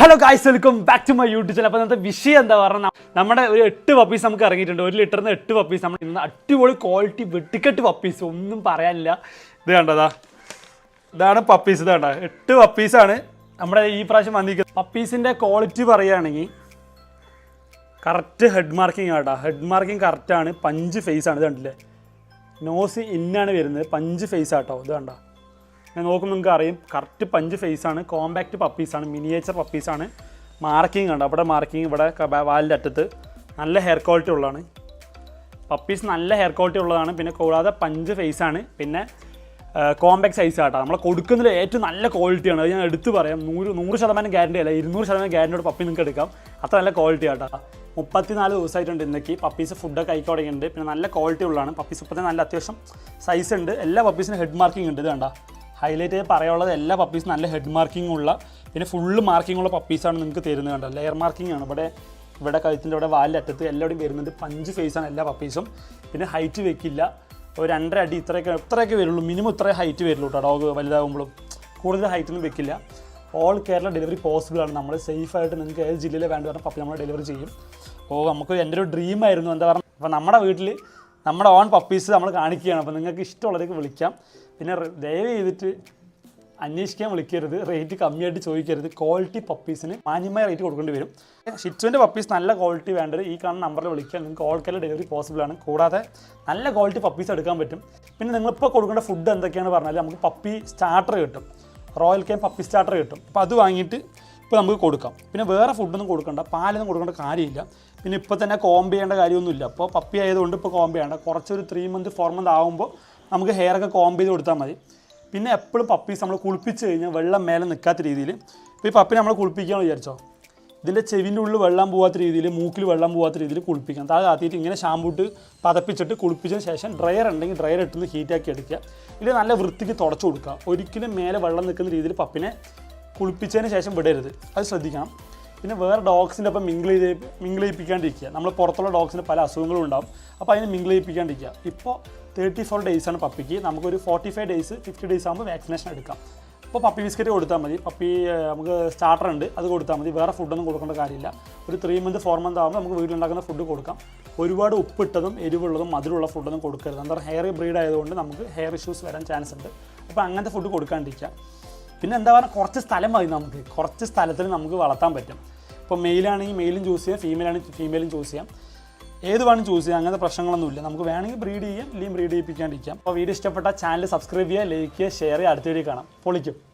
Hello guys welcome back to my YouTube channel അപ്പോൾ ഇന്നത്തെ വിഷയം എന്താ പറഞ്ഞാൽ നമ്മുടെ ഒരു എട്ട് പപ്പീസ് നമുക്ക് ഇറങ്ങിയിട്ടുണ്ട്. ഒരു ലിറ്ററിന് എട്ട് പപ്പീസ് നമ്മൾ ഇന്ന് അടിപൊളി ക്വാളിറ്റി വെട്ടിക്കെട്ട് പപ്പീസ് ഒന്നും പറയാനില്ല. ഇത് കണ്ടതാ. ഇതാണ് പപ്പീസ് ഇത് കണ്ട എട്ട് പപ്പീസാണ് നമ്മുടെ ഈ പ്രാവശ്യം വന്നിരിക്കുന്നത്. പപ്പീസിന്റെ ക്വാളിറ്റി പറയുകയാണെങ്കിൽ കറക്റ്റ് ഹെഡ് മാർക്കിംഗ് ആട്ടാ ഹെഡ് മാർക്കിംഗ് കറക്റ്റാണ് പഞ്ച് ഫേസ് ആണ്. ഇത് കണ്ടില്ലേ? നോസ് ഇന്നാണ് വരുന്നത്. പഞ്ച് ഫേസ് ആട്ടോ. ഇത് കണ്ട നോക്കുമ്പോൾ നിങ്ങൾക്ക് അറിയും. കറക്റ്റ് പഞ്ച് ഫേസ് ആണ് കോമ്പാക്റ്റ് പപ്പീസാണ് മിനിയേച്ചർ പപ്പീസാണ് മാർക്കിംഗ് ഉണ്ട് അവിടെ മാർക്കിംഗ് ഇവിടെ വാലിന്റെ അറ്റത്ത് നല്ല ഹെയർ ക്വാളിറ്റി ഉള്ളതാണ്. പപ്പീസ് നല്ല ഹെയർ ക്വാളിറ്റി ഉള്ളതാണ്. പിന്നെ കൂടാതെ പഞ്ച് ഫേസ് ആണ്. പിന്നെ കോമ്പാക്ട് സൈസ് ആട്ടോ. നമ്മൾ കൊടുക്കുന്നതിൽ ഏറ്റവും നല്ല ക്വാളിറ്റിയാണ് അത് ഞാൻ എടുത്തു പറയാം. നൂറ് നൂറ് ശതമാനം ഗ്യാരണ്ടി അല്ല ഇരുന്നൂറ് ശതമാനം ഗ്യാരണ്ടിയോട് പപ്പി നിങ്ങൾക്ക് എടുക്കാം. അത്ര നല്ല ക്വാളിറ്റി ആട്ടോ. മുപ്പത്തിനാല് ദിവസമായിട്ടുണ്ട് ഇന്നേക്ക്. പപ്പീസ് ഫുഡൊക്കെ ആയി തുടങ്ങിയിട്ടുണ്ട്. പിന്നെ നല്ല ക്വാളിറ്റി ഉള്ളതാണ്. പപ്പീസ് ഇപ്പോഴത്തെ നല്ല അത്യാവശ്യം സൈസ് ഉണ്ട്. എല്ലാ പപ്പീസിനും ഹെഡ് മാർക്കിംഗ് ഉണ്ട്. ഇത് കണ്ട? ഹൈലൈറ്റ് ചെയ്ത് പറയാനുള്ളത് എല്ലാ പപ്പീസും നല്ല ഹെഡ് മാർക്കിംഗ് ഉള്ള പിന്നെ ഫുള്ള് മാർക്കിംഗ് ഉള്ള പപ്പീസാണ് നിങ്ങൾക്ക് തരുന്നത് കണ്ടോ? ലെയർ മാർക്കിംഗ് ആണ്. ഇവിടെ ഇവിടെ കഴുത്തിന്റെ ഇവിടെ വാലിന്റെ അറ്റത്ത് എല്ലാവരുടെയും വരുന്നുണ്ട് പഞ്ച് ഫേസാണ് എല്ലാ പപ്പീസും പിന്നെ ഹൈറ്റ് വെക്കില്ല. ഒരു രണ്ടര അടി ഇത്രയൊക്കെ ഇത്രയൊക്കെ വരുള്ളൂ. മിനിമം ഇത്രയും ഹൈറ്റ് വരുള്ളൂ കേട്ടോ ഡോഗ് വലുതാകുമ്പോഴും കൂടുതൽ ഹൈറ്റൊന്നും വെക്കില്ല. ഓൾ കേരള ഡെലിവറി പോസിബിൾ ആണ്. നമ്മൾ സേഫ് ആയിട്ട് നിങ്ങൾക്ക് ഏത് ജില്ലയിൽ വേണ്ട പറഞ്ഞാൽ പപ്പി നമ്മൾ ഡെലിവറി ചെയ്യും. അപ്പോൾ നമുക്ക് എന്റെ ഒരു ഡ്രീം ആയിരുന്നു. എന്താ പറയുക അപ്പോൾ നമ്മുടെ വീട്ടിൽ നമ്മുടെ ഓൺ പപ്പീസ് നമ്മൾ കാണിക്കുകയാണ്. അപ്പോൾ നിങ്ങൾക്ക് ഇഷ്ടമുള്ളതൊക്കെ വിളിക്കാം. പിന്നെ ദയവ് ചെയ്തിട്ട് അന്വേഷിക്കാൻ വിളിക്കരുത്. റേറ്റ് കമ്മിയായിട്ട് ചോദിക്കരുത്. ക്വാളിറ്റി പപ്പീസിന് മാന്യമായ റേറ്റ് കൊടുക്കേണ്ടി വരും. ഷിറ്റ്സുവിന്റെ പപ്പീസ് നല്ല ക്വാളിറ്റി വേണ്ടത് ഈ കാണുന്ന നമ്പറിൽ വിളിക്കാൻ നിങ്ങൾക്ക് ഓൾ കേരള ഡെലിവറി പോസിബിൾ ആണ്. കൂടാതെ നല്ല ക്വാളിറ്റി പപ്പീസ് എടുക്കാൻ പറ്റും. പിന്നെ നിങ്ങളിപ്പോൾ കൊടുക്കേണ്ട ഫുഡ് എന്തൊക്കെയാണ് പറഞ്ഞാൽ നമുക്ക് പപ്പി സ്റ്റാർട്ടർ കിട്ടും. റോയൽ കെയിം പപ്പി സ്റ്റാർട്ടർ കിട്ടും. അപ്പോൾ അത് വാങ്ങിയിട്ട് ഇപ്പോൾ നമുക്ക് കൊടുക്കാം. പിന്നെ വേറെ ഫുഡൊന്നും കൊടുക്കണ്ട പാലൊന്നും കൊടുക്കേണ്ട കാര്യമില്ല. പിന്നെ ഇപ്പോൾ തന്നെ കോംബ് ചെയ്യേണ്ട കാര്യമൊന്നുമില്ല. അപ്പോൾ പപ്പി ആയതുകൊണ്ട് ഇപ്പോൾ കോംബ് ചെയ്യേണ്ട. കുറച്ചൊരു ത്രീ മന്ത് ഫോർ മന്ത് ആകുമ്പോൾ നമുക്ക് ഹെയർ ഒക്കെ കോംബ് ചെയ്ത് കൊടുത്താൽ മതി. പിന്നെ എപ്പോഴും പപ്പീസ് നമ്മൾ കുളിപ്പിച്ച് കഴിഞ്ഞാൽ വെള്ളം മേലെ നിൽക്കാത്ത രീതിയിൽ ഇപ്പോൾ ഈ പപ്പിനെ നമ്മൾ കുളിപ്പിക്കാമെന്ന് വിചാരിച്ചോ? ഇതിന്റെ ചെവിന്റെ ഉള്ളിൽ വെള്ളം പോകാത്ത രീതിയിൽ മൂക്കിൽ വെള്ളം പോകാത്ത രീതിയിൽ കുളിപ്പിക്കാം. താഴെ ആത്തിയിട്ട് ഇങ്ങനെ ഷാമ്പൂട്ട് പതപ്പിച്ചിട്ട് കുളിപ്പിച്ചതിന് ശേഷം ഡ്രയർ ഉണ്ടെങ്കിൽ ഡ്രയർ ഇട്ടുനിന്ന് ഹീറ്റാക്കി എടുക്കുക. ഇത് നല്ല വൃത്തിക്ക് തുടച്ചു കൊടുക്കുക. ഒരിക്കലും മേലെ വെള്ളം നിൽക്കുന്ന രീതിയിൽ പപ്പിനെ കുളിപ്പിച്ചതിന് ശേഷം വിടരുത്. അത് ശ്രദ്ധിക്കണം. പിന്നെ വേറെ ഡോഗ്സിന്റെ ഒപ്പം മിങ്കിൾ ചെയ്ത് മിങ്കിൾ ചെയ്യിപ്പിക്കാണ്ടിരിക്കുക. നമ്മൾ പുറത്തുള്ള ഡോഗ്സിന് പല അസുഖങ്ങളും ഉണ്ടാവും. അപ്പോൾ അതിന് മിങ്കിൾ ചെയ്യിപ്പിക്കാണ്ടിരിക്കുക. ഇപ്പോൾ തേർട്ടി ഫോർ ആണ് പപ്പിക്ക്. നമുക്കൊരു forty five days fifty days ആകുമ്പോൾ വാക്സിനേഷൻ എടുക്കാം. അപ്പോൾ പപ്പി ബിസ്ക്കറ്റ് കൊടുത്താൽ മതി. പപ്പി നമുക്ക് സ്റ്റാർട്ടർ ഉണ്ട്. അത് കൊടുത്താൽ മതി. വേറെ ഫുഡൊന്നും കൊടുക്കേണ്ട കാര്യമില്ല. ഒരു ത്രീ മന്ത് ഫോർ മന്ത് ആകുമ്പോൾ നമുക്ക് വീട്ടിലുണ്ടാക്കുന്ന ഫുഡ് കൊടുക്കാം. ഒരുപാട് ഉപ്പിട്ടതും എരിവുള്ളതും മധുരമുള്ള ഫുഡൊന്നും കൊടുക്കരുത്. എന്താ പറയുക ഹെയർ ബ്രീഡ് ആയതുകൊണ്ട് നമുക്ക് ഹെയർ ഇഷ്യൂസ് വരാൻ ചാൻസ് ഉണ്ട്. അപ്പോൾ അങ്ങനത്തെ ഫുഡ് കൊടുക്കാണ്ടിരിക്കുക. പിന്നെ എന്താ പറയുക കുറച്ച് സ്ഥലം മതി നമുക്ക്. കുറച്ച് സ്ഥലത്തിൽ നമുക്ക് വളർത്താൻ പറ്റും. ഇപ്പോൾ മെയിലാണെങ്കിൽ മെയിലും ചൂസ് ചെയ്യാം ഫീമെയിൽ ആണെങ്കിൽ ഫീമെയിലും ചൂസ് ചെയ്യാം. ഏത് വേണം ചൂസ് ചെയ്യാം അങ്ങനത്തെ പ്രശ്നങ്ങളൊന്നുമില്ല നമുക്ക് വേണമെങ്കിൽ ബ്രീഡ് ചെയ്യാം ഇല്ലെങ്കിൽ ബ്രീഡ് ചെയ്യിപ്പിക്കാണ്ടിരിക്കാം. അപ്പോൾ വീഡിയോ ഇഷ്ടപ്പെട്ട ചാനൽ സബ്സ്ക്രൈബ് ചെയ്യുക ലൈക്ക് ചെയ്യുക ഷെയർ ചെയ്യുക. അടുത്ത വീഡിയോ കാണാം. പൊളിക്കും.